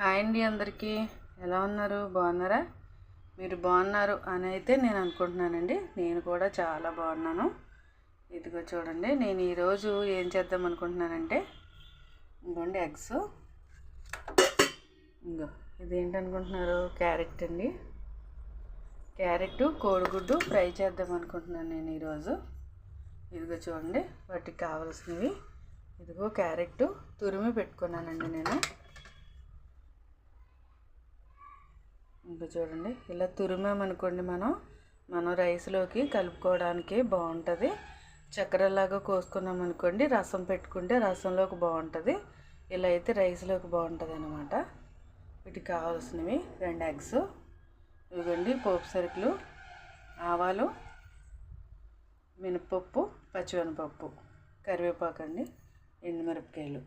Hi అండి అందరికీ. ఎలా ఉన్నారు? బాగున్నారా? మీరు బాగున్నారు అని అయితే నేను అనుకుంటున్నానండి. నేను కూడా చాలా బాగున్నాను. ఇదిగో చూడండి నేను ఈరోజు ఏం చేద్దాం అనుకుంటున్నానంటే ఇంకోండి ఎగ్స్. ఇంకో ఇదేంటనుకుంటున్నారు క్యారెట్ అండి. క్యారెట్ కోడిగుడ్డు ఫ్రై చేద్దాం అనుకుంటున్నాను నేను ఈరోజు. ఇదిగో చూడండి వాటికి కావాల్సినవి. ఇదిగో క్యారెట్ తురిమి పెట్టుకున్నానండి నేను. ఇంకా చూడండి ఇలా తురిమామనుకోండి మనం మనం రైస్లోకి కలుపుకోవడానికి బాగుంటుంది. చక్కెరలాగా కోసుకున్నాం అనుకోండి రసం పెట్టుకుంటే రసంలోకి బాగుంటుంది. ఇలా అయితే రైస్లోకి బాగుంటుంది అనమాట వీటికి కావాల్సినవి రెండు ఎగ్స్ ఇవ్వండి పోపు సరుకులు ఆవాలు మినపప్పు పచ్చిమినపప్పు కరివేపాకు అండి ఎండుమిరపకాయలు.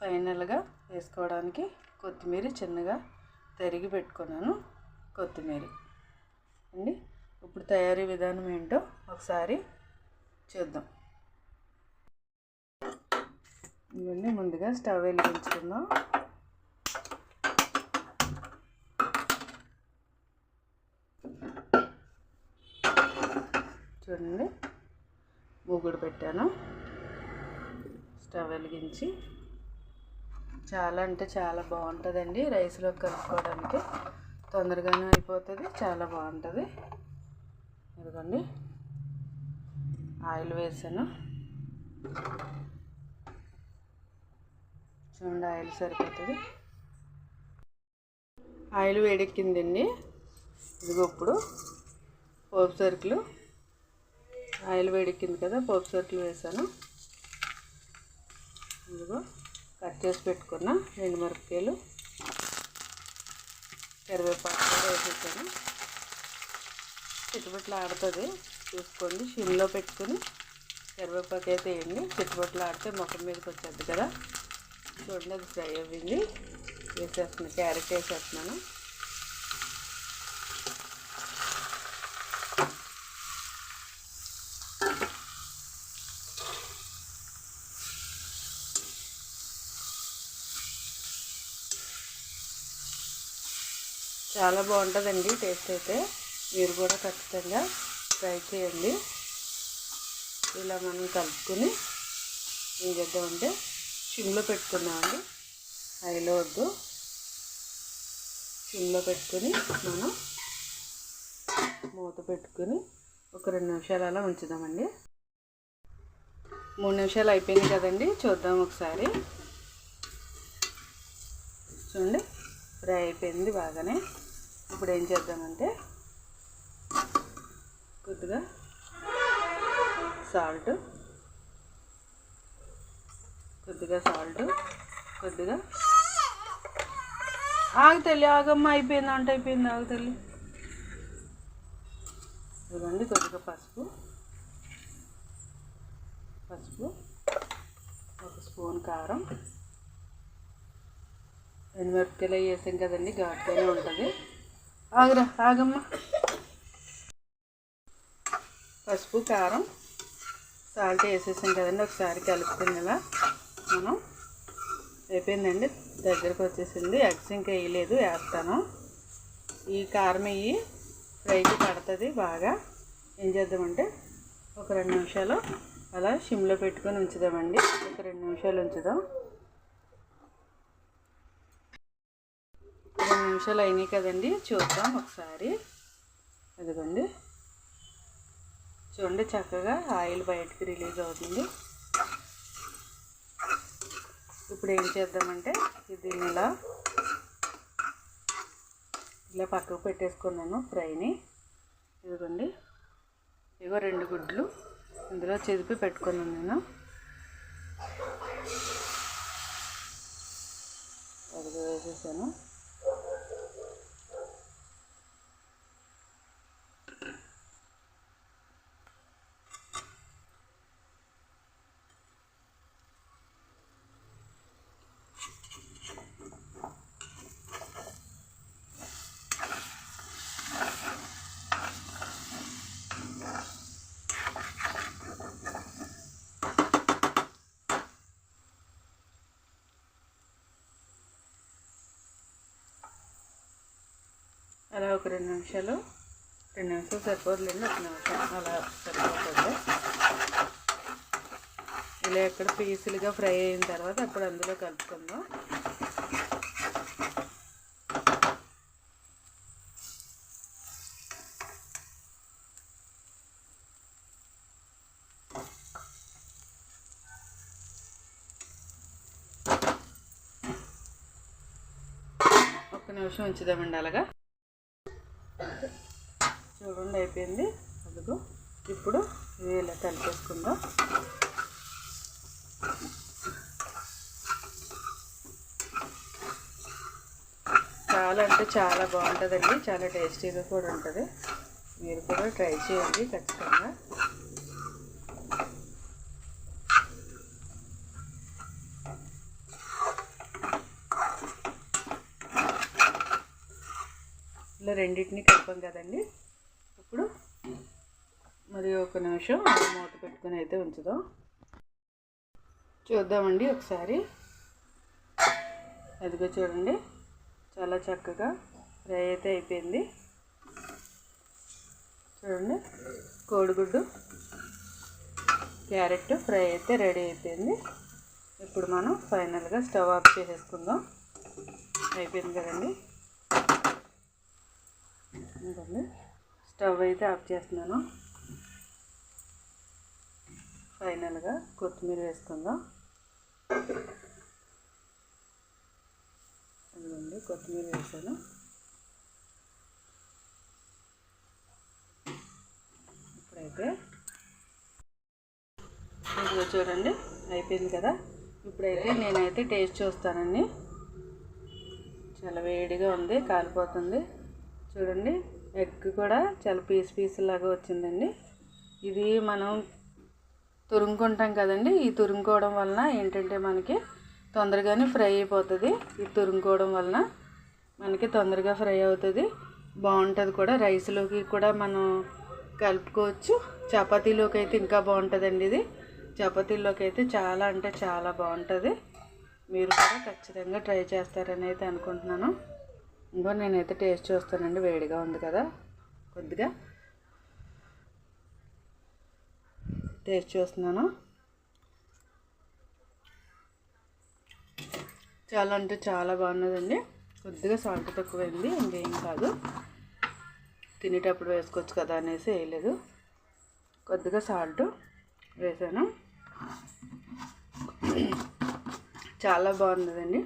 ఫైనల్గా వేసుకోవడానికి కొత్తిమీర చిన్నగా తరిగి పెట్టుకున్నాను కొత్తిమీర. అండి ఇప్పుడు తయారీ విధానం ఏంటో ఒకసారి చూద్దాం. ఇవన్నీ ముందుగా స్టవ్ వెలిగించుకుందాం. చూడండి మూగుడు పెట్టాను. స్టవ్ వెలిగించి చాలా అంటే చాలా బాగుంటుందండి రైస్లో కలుపుకోవడానికి. తొందరగానే అయిపోతుంది చాలా బాగుంటుంది. ఇదిగోండి. ఆయిల్ వేసాను. చూడండి ఆయిల్ సరిపోతుంది. ఆయిల్ వేడెక్కిందండి. ఇదిగో ఇప్పుడు పోపు సరుకులు. ఆయిల్ వేడెక్కింది కదా పోపు సరుకులు వేసాను. ఇదిగో. కట్ చేసి పెట్టుకున్న రెండు మిరపకాయలు కరివేపాకు కూడా వేసేసాను. చిట్టుబట్లు ఆడుతుంది చూసుకోండి. సిమ్లో పెట్టుకుని కరివేపాకు అయితే వేయండి. చిట్టుబట్లు ఆడితే ముఖం మీదకి వచ్చేది కదా. చూడండి అది ఫ్రై అయ్యింది వేసేస్తున్నాను క్యారెట్ వేసేస్తున్నాను. చాలా బాగుంటుందండి టేస్ట్ అయితే. మీరు కూడా ఖచ్చితంగా ట్రై చేయండి. ఇలా మనం కలుపుకొని ఏం చేద్దామంటే సిమ్లో పెట్టుకున్నామండి హైలో వద్దు. సిమ్లో పెట్టుకొని మనం మూత పెట్టుకొని ఒక రెండు నిమిషాలు అలా ఉంచుదామండి. మూడు నిమిషాలు అయిపోయింది కదండి చూద్దాం ఒకసారి. చూడండి ఫ్రై అయిపోయింది బాగానే. ఇప్పుడు ఏం చేద్దామంటే కొద్దిగా సాల్ట్ కొద్దిగా సాల్ట్ కొద్దిగా ఆగు తల్లి ఆగమ్మ అయిపోయింది అంట అయిపోయింది ఆగు తల్లి. ఇదిగోండి కొద్దిగా పసుపు. పసుపు ఒక స్పూన్ కారం. ఎండుమిరపకాయలు వేసాం కదండి ఘాటుగానే ఉంటుంది. ఆగురా ఆగమ్మా. పసుపు కారం సాల్ట్ వేసేసాం కదండి ఒకసారి కలుపుకుని ఇలా మనం అయిపోయిందండి దగ్గరకు వచ్చేసింది. ఎగ్స్ ఇంకా వేయలేదు వేస్తాను. ఈ కారం వేయి ఫ్రైకి పడుతుంది బాగా. ఏం చేద్దామంటే ఒక రెండు నిమిషాలు అలా సిమ్లో పెట్టుకొని ఉంచుదామండి. ఒక రెండు నిమిషాలు ఉంచుదాం. రెండు నిమిషాలు అయినాయి కదండి. చూద్దాం ఒకసారి. అదిగోండి. చూడండి చక్కగా ఆయిల్ బయటకు రిలీజ్ అవుతుంది. ఇప్పుడు ఏం చేద్దామంటే దీన్ని ఇలా ఇలా పక్కకు పెట్టేసుకున్నాను ఫ్రైని. ఇదిగోండి. ఇగో రెండు గుడ్లు. ఇందులో చెదిపి పెట్టుకున్నాను నేను. అది వేసేసాను. ఒక రెండు నిమిషాలు. రెండు నిమిషాలు సరిపోదులేండి ఒక నిమిషం అలా సరిపోతుంది. ఇలా ఎక్కడ పీసులుగా ఫ్రై అయిన తర్వాత అప్పుడు అందులో కలుపుకుందాం. ఒక్క నిమిషం ఉంచుదామండి అలాగా. చూడండి అయిపోయింది. అదిగో ఇప్పుడు ఇది ఇలా కలిపేసుకుందాం. చాలా అంటే చాలా బాగుంటుందండి. చాలా టేస్టీగా కూడా ఉంటుంది. మీరు కూడా ట్రై చేయండి ఖచ్చితంగా. రెండింటిని కలిపాం కదండి. ఇప్పుడు మరి ఒక నిమిషం మూత పెట్టుకొని అయితే ఉంచుదాం. చూద్దామండి ఒకసారి. అదిగో చూడండి. చాలా చక్కగా ఫ్రై అయితే అయిపోయింది. చూడండి. కోడిగుడ్డు క్యారెట్ ఫ్రై అయితే రెడీ అయిపోయింది. ఇప్పుడు మనం ఫైనల్గా స్టవ్ ఆఫ్ చేసేసుకుందాం. అయిపోయింది కదండి. ఇంకండి స్టవ్ అయితే ఆఫ్ చేస్తున్నాను. ఫైనల్గా కొత్తిమీర వేసుకుందాం. ఇదిగోండి కొత్తిమీర వేసాను. ఇప్పుడైతే ఇదిగో చూడండి అయిపోయింది కదా. ఇప్పుడైతే నేనైతే టేస్ట్ చూస్తానండి చాలా వేడిగా ఉంది కాలిపోతుంది. చూడండి ఎగ్ కూడా చాలా పీస్ పీస్ లాగా వచ్చిందండి. ఇది మనం తురుముకుంటాం కదండి ఈ తురుముకోవడం వలన ఏంటంటే మనకి తొందరగానే ఫ్రై అయిపోతుంది. ఈ తురుముకోవడం వలన మనకి తొందరగా ఫ్రై అవుతుంది. బాగుంటుంది కూడా. రైస్లోకి కూడా మనం కలుపుకోవచ్చు. చపాతీలోకి అయితే ఇంకా బాగుంటుందండి ఇది. చపాతీలోకి అయితే చాలా అంటే చాలా బాగుంటుంది. మీరు కూడా ఖచ్చితంగా ట్రై చేస్తారని అయితే అనుకుంటున్నాను. ఇంకో నేనైతే టేస్ట్ చూస్తానండి వేడిగా ఉంది కదా. కొద్దిగా టేస్ట్ చూస్తున్నాను. చాలా అంటే చాలా బాగున్నదండి. కొద్దిగా సాల్ట్ తక్కువైంది ఇంకేం కాదు. తినేటప్పుడు వేసుకోవచ్చు కదా అనేసి వేయలేదు. కొద్దిగా సాల్ట్ వేసాను. చాలా బాగున్నదండి.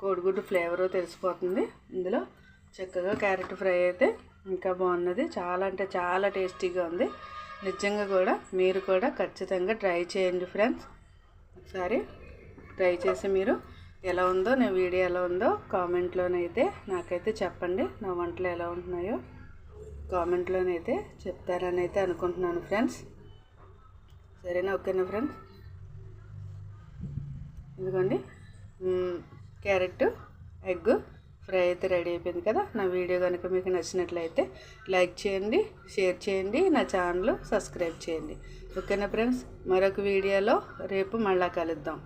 కోడిగుడ్డు ఫ్లేవర్ తెలిసిపోతుంది. ఇందులో చక్కగా క్యారెట్ ఫ్రై అయితే ఇంకా బాగున్నది. చాలా అంటే చాలా టేస్టీగా ఉంది. నిజంగా కూడా మీరు కూడా ఖచ్చితంగా ట్రై చేయండి ఫ్రెండ్స్. ఒకసారి ట్రై చేసి మీరు ఎలా ఉందో నా వీడియో ఎలా ఉందో కామెంట్లోనైతే నాకైతే చెప్పండి. నా వంటలు ఎలా ఉంటున్నాయో కామెంట్లోనైతే చెప్తారని అయితే అనుకుంటున్నాను ఫ్రెండ్స్. సరేనా? ఓకేనా ఫ్రెండ్స్? ఇదిగోండి. క్యారెట్ ఎగ్ ఫ్రై అయితే రెడీ అయిపోయింది కదా. నా వీడియో కనుక మీకు నచ్చినట్లయితే లైక్ చేయండి షేర్ చేయండి నా ఛానల్ సబ్స్క్రైబ్ చేయండి. ఓకేనా ఫ్రెండ్స్? మరొక వీడియోలో రేపు మళ్ళా కలుద్దాం.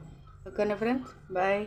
ఓకేనా ఫ్రెండ్స్? బాయ్.